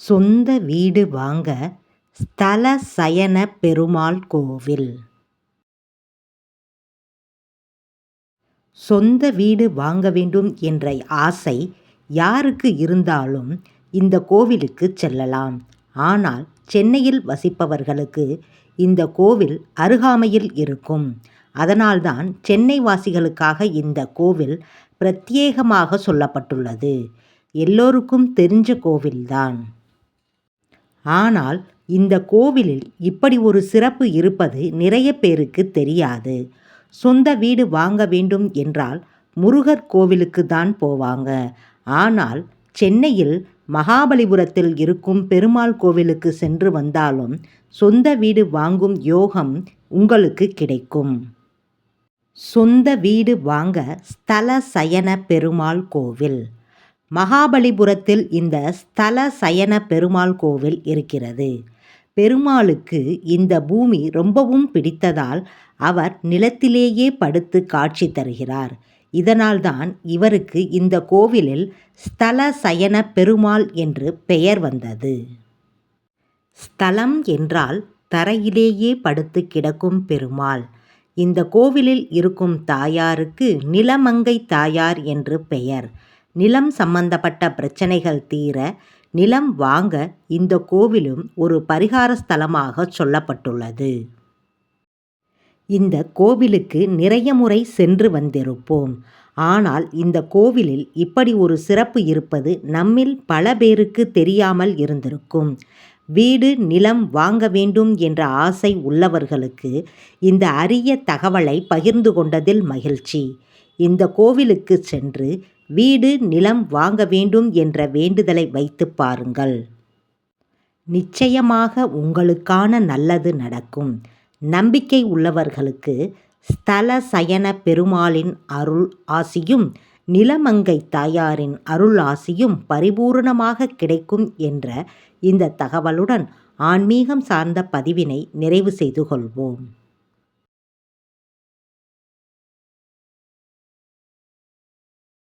சொந்த வீடு வாங்க ஸ்தல சயன பெருமாள் கோவில். சொந்த வீடு வாங்க வேண்டும் என்ற ஆசை யாருக்கு இருந்தாலும் இந்த கோவிலுக்கு செல்லலாம். ஆனால் சென்னையில் வசிப்பவர்களுக்கு இந்த கோவில் அருகாமையில் இருக்கும். அதனால்தான் சென்னை வாசிகளுக்காக இந்த கோவில் பிரத்யேகமாக சொல்லப்பட்டுள்ளது. எல்லோருக்கும் தெரிஞ்ச கோவில்தான். ஆனால் இந்த கோவிலில் இப்படி ஒரு சிறப்பு இருப்பது நிறைய பேருக்கு தெரியாது. சொந்த வீடு வாங்க வேண்டும் என்றால் முருகர் கோவிலுக்கு தான் போவாங்க. ஆனால் சென்னையில் மகாபலிபுரத்தில் இருக்கும் பெருமாள் கோவிலுக்கு சென்று வந்தாலும் சொந்த வீடு வாங்கும் யோகம் உங்களுக்கு கிடைக்கும். சொந்த வீடு வாங்க ஸ்தல சயன பெருமாள் கோவில். மகாபலிபுரத்தில் இந்த ஸ்தல சயன பெருமாள் கோவில் இருக்கிறது. பெருமாளுக்கு இந்த பூமி ரொம்பவும் பிடித்ததால் அவர் நிலத்திலேயே படுத்து காட்சி தருகிறார். இதனால்தான் இவருக்கு இந்த கோவிலில் ஸ்தல சயன பெருமாள் என்று பெயர் வந்தது. ஸ்தலம் என்றால் தரையிலேயே படுத்து கிடக்கும் பெருமாள். இந்த கோவிலில் இருக்கும் தாயாருக்கு நிலமங்கை தாயார் என்று பெயர். நிலம் சம்பந்தப்பட்ட பிரச்சனைகள் தீர நிலம் வாங்க இந்த கோவிலும் ஒரு பரிகார ஸ்தலமாக சொல்லப்பட்டுள்ளது. இந்த கோவிலுக்கு நிறைய முறை சென்று வந்திருப்போம். ஆனால் இந்த கோவிலில் இப்படி ஒரு சிறப்பு இருப்பது நம்மில் பல பேருக்கு தெரியாமல் இருந்திருக்கும். வீடு நிலம் வாங்க வேண்டும் என்ற ஆசை உள்ளவர்களுக்கு இந்த அரிய தகவலை பகிர்ந்து கொண்டதில் மகிழ்ச்சி. இந்த கோவிலுக்கு சென்று வீடு நிலம் வாங்க வேண்டும் என்ற வேண்டுதலை வைத்து பாருங்கள். நிச்சயமாக உங்களுக்கான நல்லது நடக்கும். நம்பிக்கை உள்ளவர்களுக்கு ஸ்தல சயன பெருமாளின் அருள் ஆசியும் நிலமங்கை தாயாரின் அருள் ஆசியும் பரிபூர்ணமாக கிடைக்கும் என்ற இந்த தகவலுடன் ஆன்மீகம் சார்ந்த பதிவினை நிறைவு செய்து கொள்வோம்.